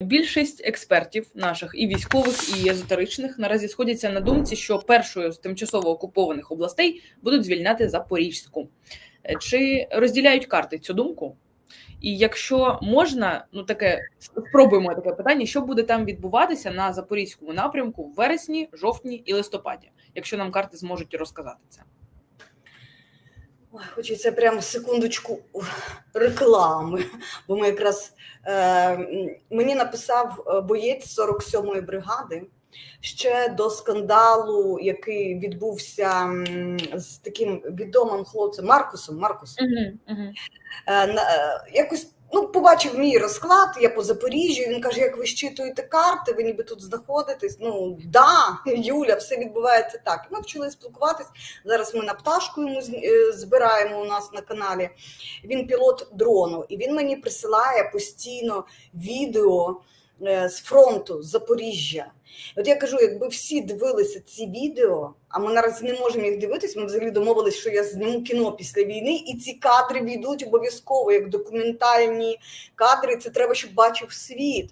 Більшість експертів наших і військових, і езотеричних наразі сходяться на думці, що першою з тимчасово окупованих областей будуть звільняти Запорізьку. Е, Чи розділяють карти цю думку? І якщо можна, ну таке спробуємо таке питання, що буде там відбуватися на запорізькому напрямку в вересні, жовтні і листопаді, якщо нам карти зможуть розказати це. Ой, Хочеться прямо секундочку реклами, бо ми якраз е, мені написав е, боєць 47-ї бригади ще до скандалу, який відбувся з таким відомим хлопцем Маркусом. Маркусом. Угу, угу. Е, е, якось ну, побачив мій розклад, я по Запоріжжю. Він каже: як ви щитуєте карти, ви ніби тут знаходитесь. Ну да, Юля, все відбувається так. Ми почали спілкуватись. Зараз ми на пташку йому е, збираємо у нас на каналі. Він пілот дрону, і він мені присилає постійно відео е, з фронту Запоріжжя. От я кажу, якби всі дивилися ці відео, а ми наразі не можемо їх дивитись. Ми взагалі домовились, що я зніму кіно після війни, і ці кадри війдуть обов'язково як документальні кадри. Це треба, щоб бачив світ.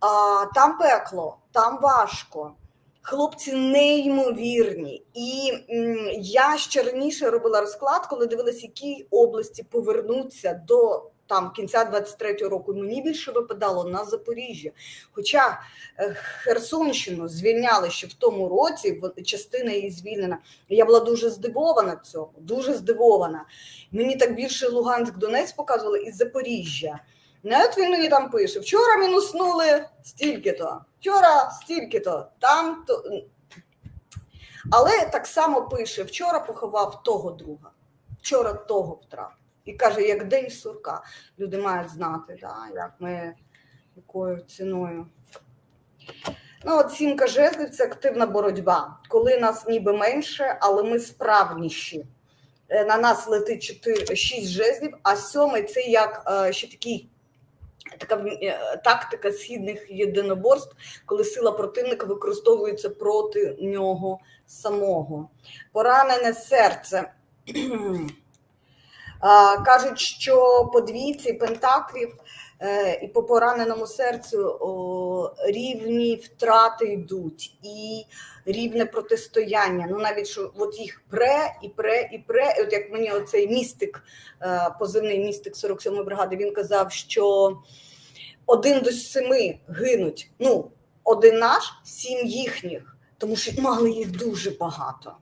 А, там пекло, там важко. Хлопці неймовірні. І я ще раніше робила розклад, коли дивилась, які області повернуться до там кінця 23-го року. Мені більше випадало на Запоріжжя. Хоча е, Херсонщину звільняли ще в тому році, частина її звільнена. Я була дуже здивована цьому, дуже здивована. Мені так більше Луганськ, Донець показували і Запоріжжя. Ну, от він мені там пише: вчора мінуснули стільки-то, вчора стільки-то, там то. Але так само пише: вчора поховав того друга, вчора того втратив. І каже, як день сурка. Люди мають знати, да, як ми якою ціною. Ну, от сімка жезлів це активна боротьба, коли нас ніби менше, але ми справніші. Е, На нас летить 4, 6 жезлів, а сьомий це як е, ще такий. Така е, тактика східних єдиноборств, коли сила противника використовується проти нього самого. Поранене серце. Кажуть, що по двійці пентаклів е, і по пораненому серцю рівні втрати йдуть і рівне протистояння. Ну навіть що от їх пре і пре і пре. І от як мені оцей містик, е, позивний містик 47-ї бригади, він казав, що один до семи гинуть. Ну, один наш, сім їхніх, тому що мали їх дуже багато.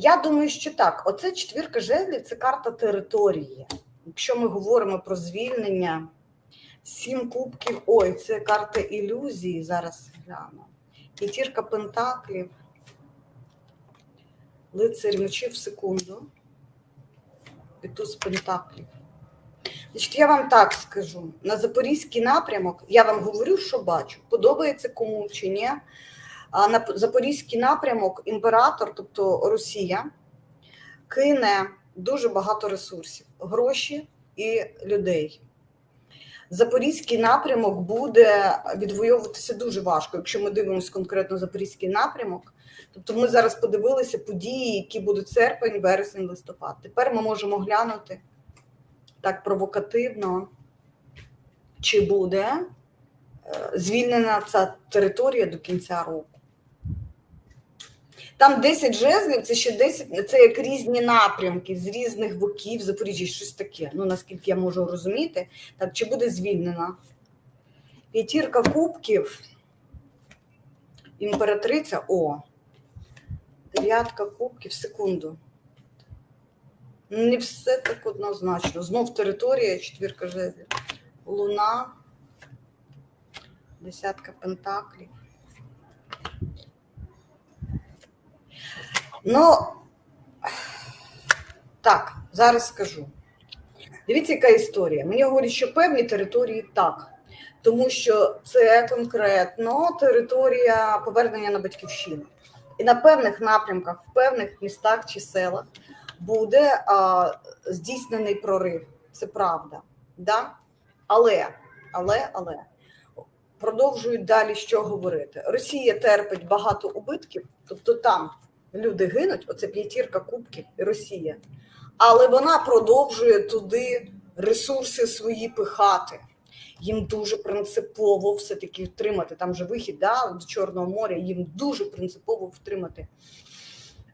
Я думаю, що так. Оце четвірка жезлів це карта території. Якщо ми говоримо про звільнення, сім кубків, ой, це карта ілюзії. Зараз гляну. П'ятірка пентаклів, лицар мечів секунду. І туз пентаклів. Значить, я вам так скажу: на запорізький напрямок я вам говорю, що бачу. Подобається кому чи ні. На запорізький напрямок імператор, тобто Росія, кине дуже багато ресурсів, гроші і людей. Запорізький напрямок буде відвоюватися дуже важко, якщо ми дивимося конкретно запорізький напрямок. Тобто ми зараз подивилися події, які будуть серпень, вересень, листопад. Тепер ми можемо глянути так провокативно, чи буде е, звільнена ця територія до кінця року. Там 10 жезлів, це ще 10, це як різні напрямки з різних боків Запоріжжя, щось таке. Ну, наскільки я можу розуміти, так чи буде звільнена? П'ятірка кубків, імператриця, о, дев'ятка кубків, секунду. Не все так однозначно. Знов територія, четвірка жезлів. Луна, десятка пентаклів. Ну, так, зараз скажу. Дивіться, яка історія. Мені говорять, що певні території так, тому що це конкретно територія повернення на батьківщину. І на певних напрямках, в певних містах чи селах буде а, здійснений прорив. Це правда. Да? Але, але, але продовжують далі що говорити. Росія терпить багато убитків, тобто там люди гинуть, оце п'ятірка кубків Росія. Але вона продовжує туди ресурси свої пихати. їм дуже принципово все-таки втримати. Там же вихід да, до Чорного моря, їм дуже принципово втримати.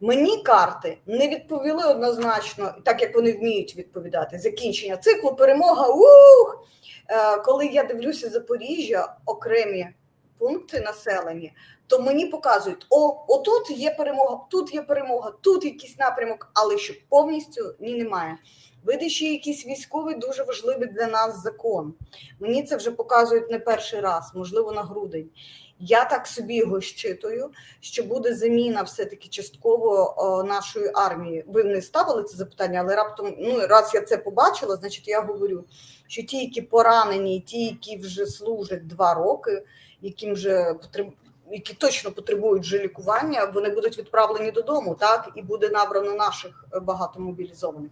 Мені карти не відповіли однозначно, так як вони вміють відповідати. Закінчення циклу, перемога. Ух! Е, Коли я дивлюся Запоріжжя, окремі пункти населені, то мені показують: о, отут є перемога, тут є перемога, тут якийсь напрямок, але що повністю ні, немає. Види ще якийсь військовий дуже важливий для нас закон. Мені це вже показують не перший раз, можливо, на грудень. Я так собі його щитую, що буде заміна все-таки частково о, нашої армії. Ви не ставили це запитання, але раптом, ну раз я це побачила, значить я говорю, що ті, які поранені, ті, які вже служать два роки, яким вже потреб... які точно потребують вже лікування, вони будуть відправлені додому, так і буде набрано наших е, багато мобілізованих.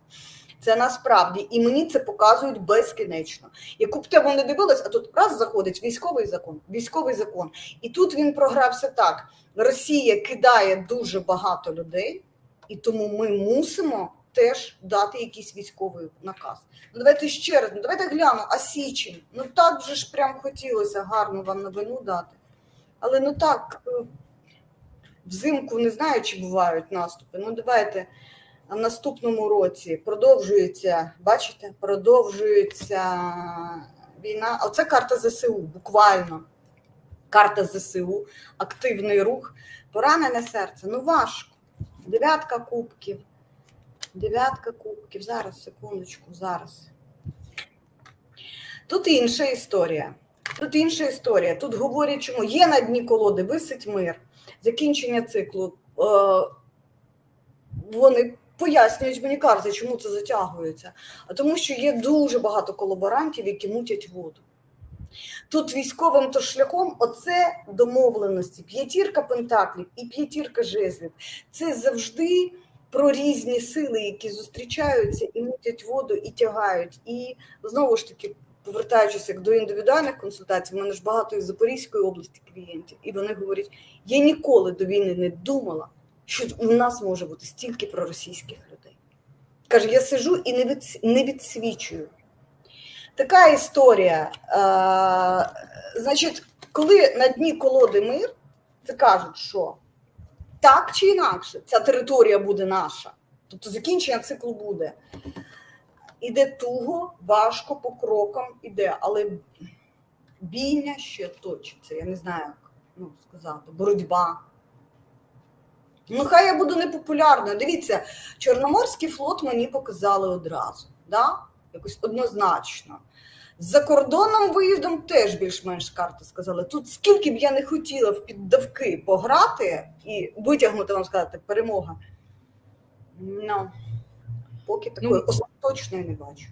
Це насправді, і мені це показують безкінечно. Яку б тему не дивилась, а тут раз заходить військовий закон, військовий закон. І тут він програвся так: Росія кидає дуже багато людей, і тому ми мусимо теж дати якийсь військовий наказ. Ну давайте ще раз, ну давайте гляну, а січень. Ну так вже ж прям хотілося гарно вам новину дати. Але ну так, е, взимку не знаю, чи бувають наступи. Ну давайте в наступному році продовжується, бачите, продовжується війна. А Оце карта ЗСУ, буквально. Карта ЗСУ, активний рух, поранене серце. Ну важко. Дев'ятка кубків. Дев'ятка кубків. Зараз, секундочку, зараз. Тут інша історія. Тут інша історія. Тут говорять, чому є на дні колоди, висить мир, закінчення циклу. Е, вони пояснюють мені карти, чому це затягується. А тому, що є дуже багато колаборантів, які мутять воду. Тут військовим то шляхом оце домовленості. П'ятірка пентаклів і п'ятірка жезлів. Це завжди про різні сили, які зустрічаються і мутять воду, і тягають. І знову ж таки, повертаючись як до індивідуальних консультацій, в мене ж багато із Запорізької області клієнтів, і вони говорять: я ніколи до війни не думала, що у нас може бути стільки проросійських людей. Каже, я сижу і не, від, не відсвічую. Така історія. Е, значить, коли на дні колоди мир, це кажуть, що так чи інакше, ця територія буде наша. Тобто закінчення циклу буде. Іде туго, важко по крокам іде, але бійня ще точиться. Я не знаю, як ну, сказати, боротьба. Ну, хай я буду непопулярною. Дивіться, Чорноморський флот мені показали одразу. Да? Якось однозначно. За кордоном виїздом теж більш-менш карти сказали. Тут скільки б я не хотіла в піддавки пограти і витягнути, вам сказати, перемога. Ну, поки такої Ну, остаточної не бачу.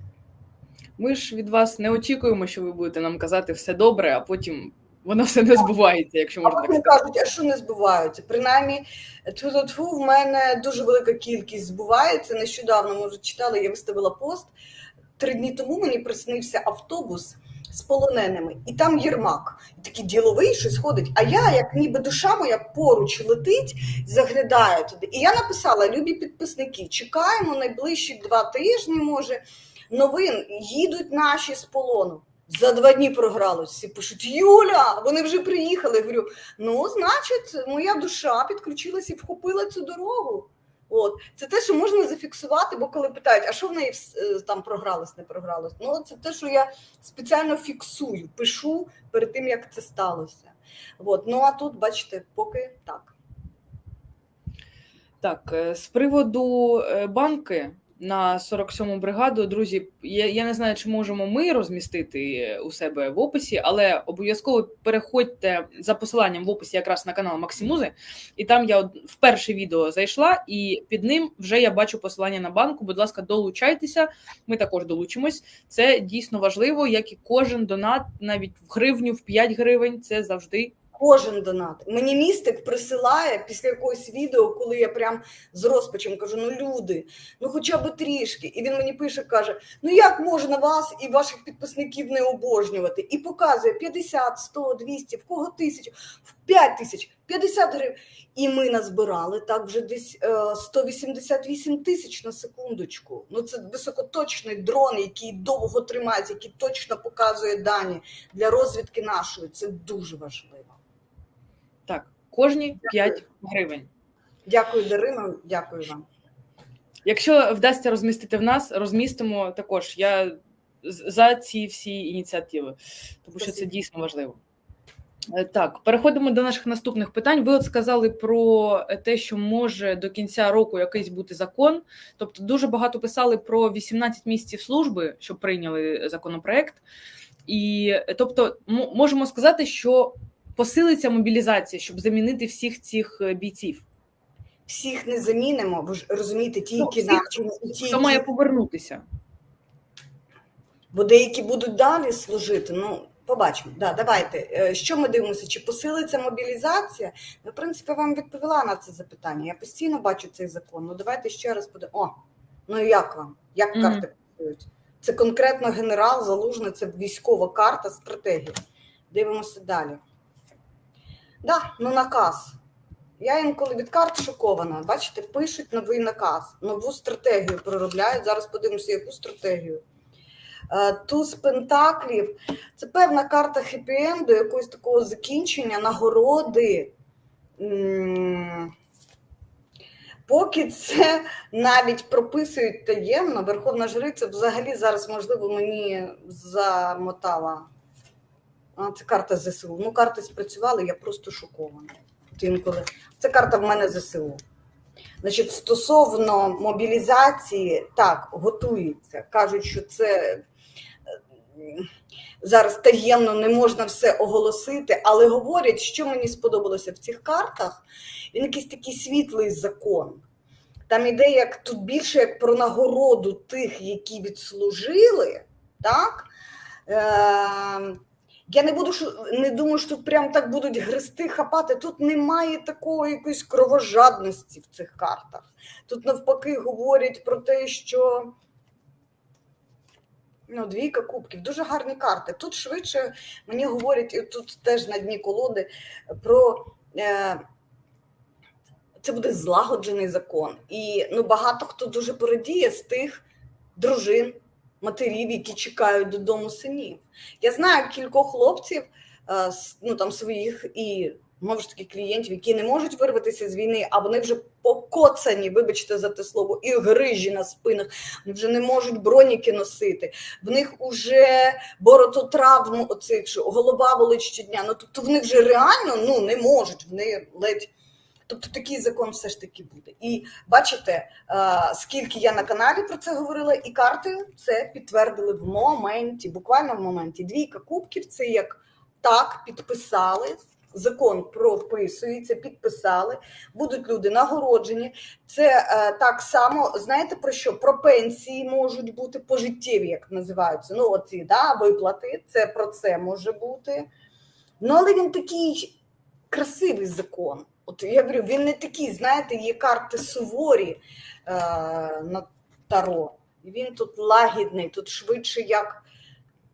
Ми ж від вас не очікуємо, що ви будете нам казати все добре, а потім воно все не збувається, якщо А можна так потім сказати. кажуть, а що не збуваються? Принаймні, тьфу-тьфу, в мене дуже велика кількість збувається. Нещодавно, може, читали, я виставила пост. Три дні тому мені приснився автобус з полоненими, і там Єрмак. І такий діловий щось ходить. А я, як ніби душа моя поруч летить, заглядає туди. І я написала: любі підписники, чекаємо найближчі два тижні, може, новин їдуть наші з полону. За два дні програли. Всі пишуть: Юля, вони вже приїхали. Я говорю, ну, значить, моя душа підключилася і вхопила цю дорогу. От це те, що можна зафіксувати, бо коли питають, а що в неї е, там програлось, не програлось? Ну це те, що я спеціально фіксую, пишу перед тим, як це сталося. От. Ну а тут, бачите, поки так. Так, е, з приводу е, банки на 47-му бригаду, друзі, я, я не знаю, чи можемо ми розмістити е, у себе в описі, але обов'язково переходьте за посиланням в описі якраз на канал Максимузи, і там я в перше відео зайшла, і під ним вже я бачу посилання на банку. Будь ласка, долучайтеся. Ми також долучимось. Це дійсно важливо, як і кожен донат, навіть в гривню, в 5 гривень. Це завжди Кожен донат. Мені містик присилає після якогось відео, коли я прям з розпачем кажу: ну люди, ну хоча б трішки. І він мені пише, каже: Ну як можна вас і ваших підписників не обожнювати? І показує 50, 100, 200, в кого тисячу, в 5 тисяч. 50 гривень. І ми назбирали так вже десь е, 188 тисяч на секундочку. Ну це високоточний дрон, який довго тримається, який точно показує дані для розвідки нашої. Це дуже важливо. Так, кожні 5 гривень. Дякую, Дарино. Дякую вам. Якщо вдасться розмістити в нас, розмістимо також. Я за ці всі ініціативи, тому що це дійсно важливо. Е, Так, переходимо до наших наступних питань. Ви от сказали про те, що може до кінця року якийсь бути закон. Тобто, дуже багато писали про 18 місяців служби, щоб прийняли законопроект. І тобто, можемо сказати, що посилиться мобілізація, щоб замінити всіх цих е, бійців. Всіх не замінимо, ви ж розумієте, Ну, які всіх, навчені, ті, Хто має повернутися? бо деякі будуть далі служити. Ну, побачимо. Да, давайте. Е, Що ми дивимося? Чи посилиться мобілізація? Ну, в принципі, вам відповіла на це запитання. Я постійно бачу цей закон. Ну, давайте ще раз подивимося. О, ну як вам? Як Мгм. карти працюють? Це конкретно генерал залужний, це військова карта, стратегія. Дивимося далі. Да, ну наказ. Я інколи від карт шокована. Бачите, пишуть новий наказ, нову стратегію проробляють. Зараз подивимося, яку стратегію. Е, Туз Пентаклів це певна карта хеппі-енду, якогось такого закінчення, нагороди. Поки це навіть прописують таємно, Верховна Жриця взагалі зараз, можливо, мені замотала. А, це карта ЗСУ. Ну, карти спрацювали, я просто шокована. Інколи. Це карта в мене ЗСУ. Значить, стосовно мобілізації, так, готується. Кажуть, що це е, зараз таємно не можна все оголосити, але говорять, що мені сподобалося в цих картах, він якийсь такий світлий закон. Там іде як тут більше як про нагороду тих, які відслужили, так? Е, я не буду не думаю, що тут прям так будуть гристи, хапати. Тут немає такої якоїсь кровожадності в цих картах. Тут навпаки говорять про те, що ну, двійка кубків, дуже гарні карти. Тут швидше мені говорять, і тут теж на дні колоди про. Е, це буде злагоджений закон. І ну, багато хто дуже порадіє з тих дружин, матерів, які чекають додому синів. Я знаю кількох хлопців, е, ну там своїх і знову ж таки клієнтів, які не можуть вирватися з війни, а вони вже покоцані, вибачте за те слово, і грижі на спинах. Вони вже не можуть броніки носити. В них уже борототравм, оцих голова болить щодня. Ну тобто вони вже реально ну не можуть. Вони ледь. Тобто такий закон все ж таки буде. І бачите, е, скільки я на каналі про це говорила, і карти це підтвердили в моменті, буквально в моменті. Двійка кубків це як так підписали. Закон прописується, підписали, будуть люди нагороджені. Це е, так само, знаєте про що? Про пенсії можуть бути пожиттєві, як називаються. Ну, оці да, виплати, це про це може бути. Ну, але він такий красивий закон. От я говорю, він не такий, знаєте, є карти суворі е, на таро. Він тут лагідний, тут швидше як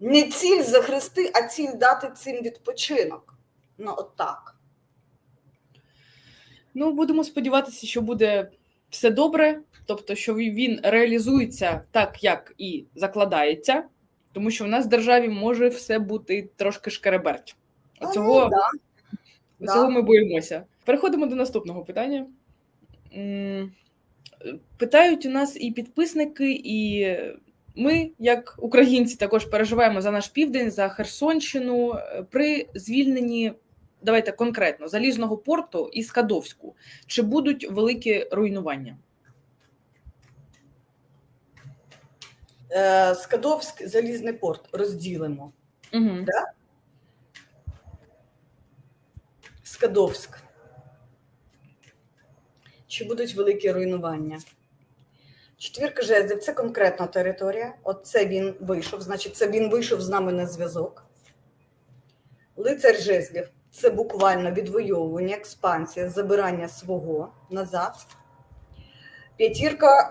не ціль захрести, а ціль дати цим відпочинок. Ну, от так. Ну, будемо сподіватися, що буде все добре, тобто, що він реалізується так, як і закладається, тому що в нас в державі може все бути трошки шкереберть. А, Цього, ну, да. цього ми боїмося. Переходимо до наступного питання. Питають у нас і підписники, і ми, як українці, також переживаємо за наш південь, за Херсонщину Е, при звільненні. Давайте конкретно залізного порту і Скадовську. Чи будуть великі руйнування? Е, Скадовськ, залізний порт розділимо. Угу. Скадовськ. Чи будуть великі руйнування? Четвірка жезлів це конкретна територія. От це він вийшов, значить, це він вийшов з нами на зв'язок. Лицар жезлів це буквально відвоювання, експансія, забирання свого назад. П'ятірка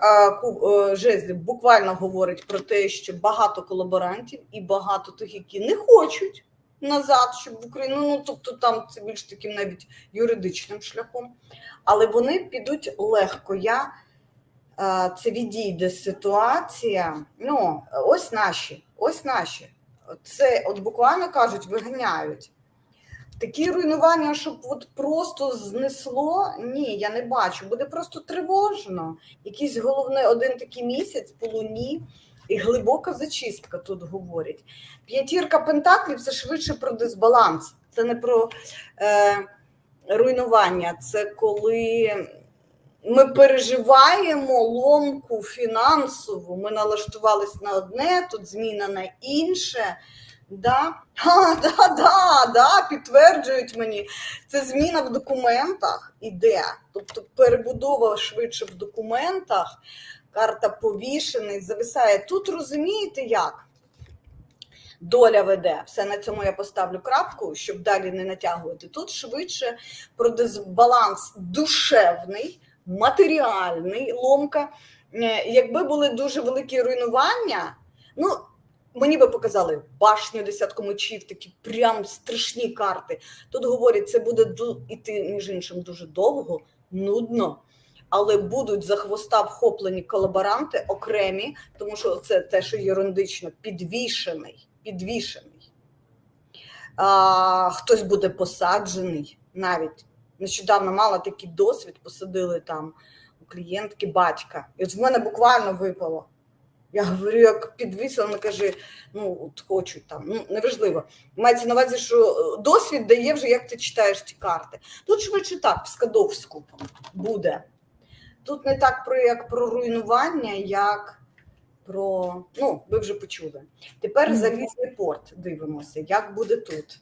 е, жезлів буквально говорить про те, що багато колаборантів і багато тих, які не хочуть назад, щоб в Україну. Ну тобто там це більш таким навіть юридичним шляхом. Але вони підуть легко. Я е, це відійде ситуація. Ну, ось наші, ось наші. Це от буквально кажуть, виганяють. Такі руйнування, щоб от просто знесло, ні, я не бачу. Буде просто тривожно. Якийсь головне один такий місяць по луні і глибока зачистка тут говорять. П'ятірка пентаклів це швидше про дисбаланс. Це не про е, руйнування, це коли ми переживаємо ломку фінансову, ми налаштувались на одне, тут зміна на інше. Да, а, да, да, да, підтверджують мені. Це зміна в документах іде. Тобто перебудова швидше в документах, карта повішений, зависає. Тут розумієте як? Доля веде. Все на цьому я поставлю крапку, щоб далі не натягувати. Тут швидше про дисбаланс душевний, матеріальний ломка. Е, Якби були дуже великі руйнування, ну. Мені би показали башню десятку мечів, такі прям страшні карти. Тут говорять, це буде іти, між іншим, дуже довго, нудно, але будуть за хвоста вхоплені колаборанти окремі, тому що це те, що юридично підвішений. підвішений. А, хтось буде посаджений навіть. Нещодавно мала такий досвід, посадили там у клієнтки батька. І от в мене буквально випало. Я говорю, як підвісила, вона каже, ну от хочу там, ну неважливо. Мається на увазі, що е, досвід дає вже, як ти читаєш ці карти. Тут швидше так, в Скадовську буде. Тут не так про як про руйнування, як про. Ну, ви вже почули. Тепер залізний порт дивимося, як буде тут.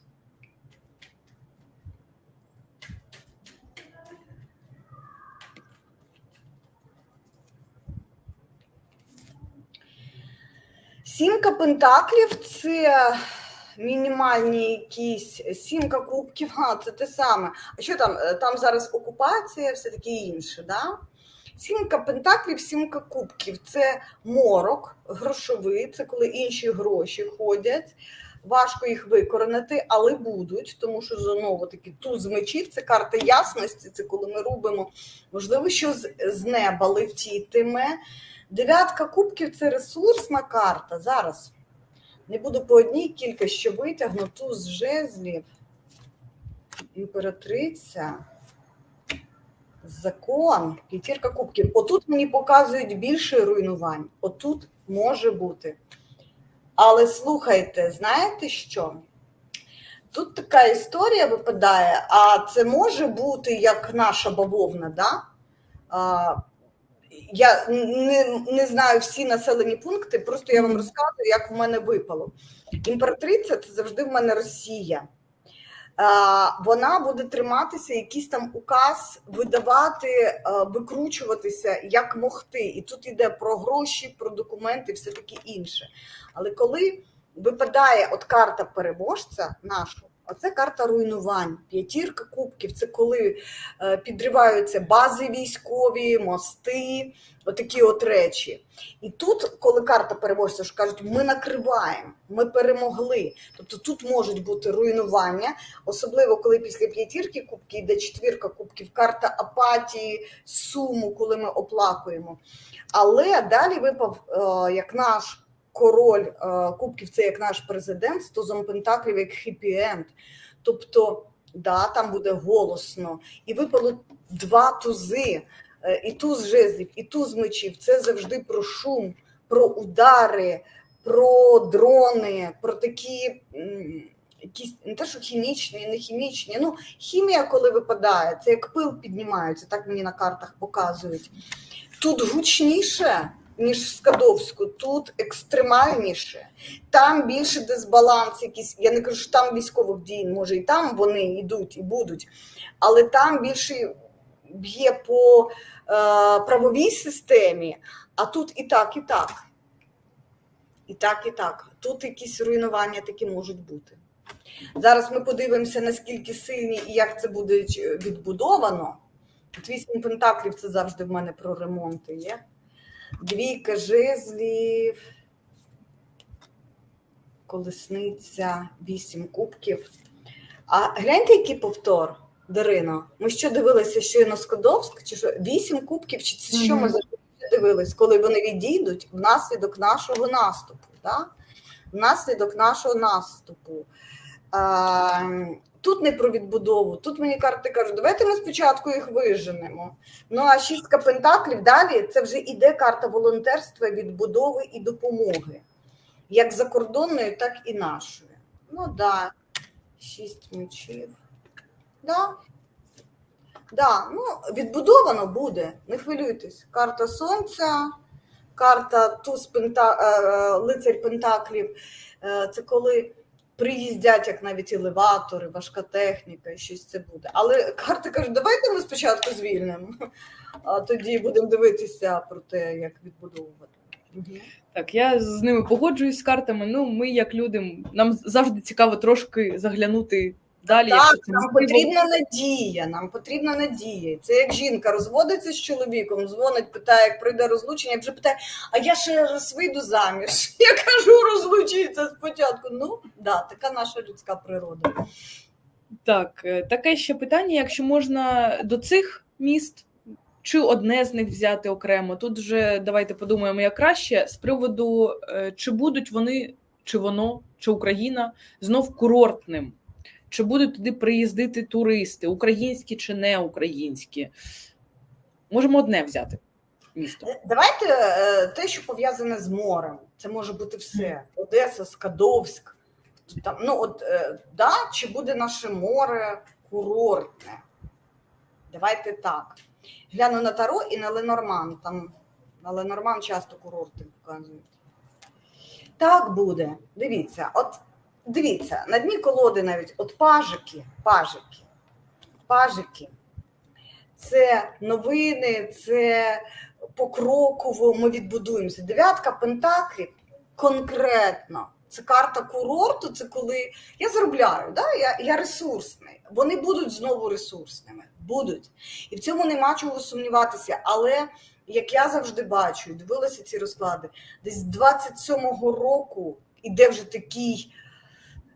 Сімка пентаклів це мінімальні якісь сімка кубків, а це те саме. А що там? Е, Там зараз окупація, все таке інше. Да? Сімка пентаклів, сімка кубків це морок грошовий, це коли інші гроші ходять. Важко їх викоренити, але будуть, тому що знову таки туз мечів це карта ясності. Це коли ми робимо, можливо, що з, неба летітиме. Дев'ятка кубків це ресурсна карта. Зараз не буду по одній кілька, що витягну туз жезлів, імператриця, закон, п'ятірка кубків. Отут мені показують більше руйнувань. Отут може бути. Але слухайте, знаєте що? Тут така історія випадає, а це може бути як наша бавовна, да? А, я не, не знаю всі населені пункти, просто я вам розказую, як в мене випало. Імператриця це завжди в мене Росія. А, Вона буде триматися, якийсь там указ видавати, викручуватися як могти. І тут йде про гроші, про документи, все таке інше. Але коли випадає от карта переможця нашу, оце карта руйнувань, п'ятірка кубків це коли е, підриваються бази військові, мости, отакі от речі. І тут, коли карта переможця, що кажуть, ми накриваємо, ми перемогли. Тобто тут можуть бути руйнування, особливо коли після п'ятірки кубки йде четвірка кубків, карта апатії, суму, коли ми оплакуємо. Але далі випав е, як наш. Король е, кубків це як наш президент, з тузом як хеппі-енд. Тобто, да, там буде голосно. І випало два тузи, е, і туз жезлів, і туз мечів. Це завжди про шум, про удари, про дрони, про такі. Якісь не те, що хімічні, не хімічні. Ну, хімія, коли випадає, це як пил піднімається, так мені на картах показують. Тут гучніше, ніж в Скадовську, тут екстремальніше, там більше дисбаланс якийсь. Я не кажу, що там військових дій, може і там вони йдуть і будуть, але там більше б'є по е, правовій системі, а тут і так, і так. І так, і так. Тут якісь руйнування такі можуть бути. Зараз ми подивимося, наскільки сильні і як це буде відбудовано. От Вісім пентаклів це завжди в мене про ремонти є. Двійка жезлів. колесниця, вісім кубків. А гляньте, який повтор, Дарино. Ми що дивилися щойно Скадовськ? Чи що? Вісім кубків, чи це що ми завжди дивились, коли вони відійдуть внаслідок нашого наступу? Да? Внаслідок нашого наступу. А, тут не про відбудову, тут мені карти кажуть, давайте ми спочатку їх виженемо. Ну а шістка пентаклів далі це вже іде карта волонтерства, відбудови і допомоги, як закордонної, так і нашої. Ну да, шість мечів. Да. Да, ну, відбудовано буде, не хвилюйтесь. Карта сонця, карта туз пента, е, лицарь Пентаклів. Е, Це коли приїздять як навіть елеватори, важка техніка, щось це буде. Але карта кажуть, давайте ми спочатку звільнимо, а тоді будемо дивитися про те, як відбудовувати. Так, я з ними погоджуюсь з картами. Ну, ми, як люди, нам завжди цікаво трошки заглянути далі. Так, Нам можливо. потрібна надія, нам потрібна надія. Це як жінка розводиться з чоловіком, дзвонить, питає, як пройде розлучення, як вже питає, а я ще раз вийду заміж. Я кажу, розлучіться спочатку. Ну, да, така наша людська природа. Так, е, таке ще питання: якщо можна до цих міст, чи одне з них взяти окремо? Тут вже давайте подумаємо, як краще з приводу, е, чи будуть вони, чи воно, чи Україна знов курортним, чи будуть туди приїздити туристи, українські чи не українські. Можемо одне взяти місто. Давайте е, те, що пов'язане з морем. Це може бути все. Одеса, Скадовськ. Там, ну, от, е, да, чи буде наше море курортне? Давайте так. Гляну на Таро і на Ленорман. Там на Ленорман часто курорти показують. Так буде. Дивіться, от дивіться, на дні колоди навіть от пажики, пажики, пажики. Це новини, це покроково ми відбудуємося. Дев'ятка пентаклів конкретно. Це карта курорту, це коли я заробляю, да? я, я ресурсний. Вони будуть знову ресурсними. Будуть. І в цьому нема чого сумніватися. Але як я завжди бачу, дивилася ці розклади, десь з 27-го року іде вже такий,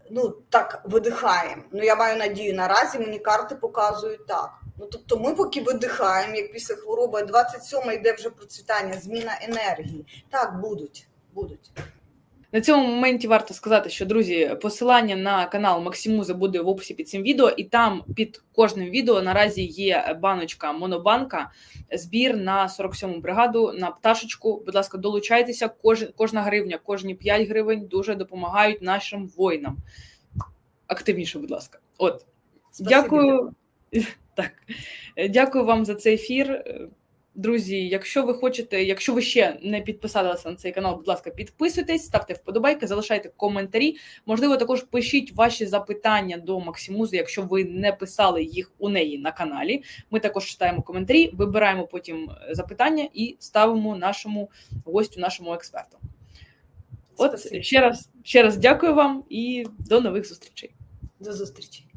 ну так, видихаємо. Ну, я маю надію, наразі мені карти показують так. Ну, тобто ми поки видихаємо, як після хвороби, 27 йде вже процвітання, зміна енергії. Так, будуть, будуть. На цьому моменті варто сказати, що друзі, посилання на канал Максимуза буде в описі під цим відео, і там під кожним відео наразі є баночка Монобанка, збір на 47-му бригаду на пташечку. Будь ласка, долучайтеся. Кож, кожна гривня, кожні 5 гривень дуже допомагають нашим воїнам. Активніше, будь ласка. От Спасибі. Дякую. Так, дякую вам за цей ефір. Друзі, якщо ви хочете, якщо ви ще не підписалися на цей канал, будь ласка, підписуйтесь, ставте вподобайки, залишайте коментарі. Можливо, також пишіть ваші запитання до Максимузи, якщо ви не писали їх у неї на каналі. Ми також читаємо коментарі, вибираємо потім е, запитання і ставимо нашому гостю, нашому експерту. От Спасибі. ще раз, ще раз дякую вам і до нових зустрічей. До зустрічі.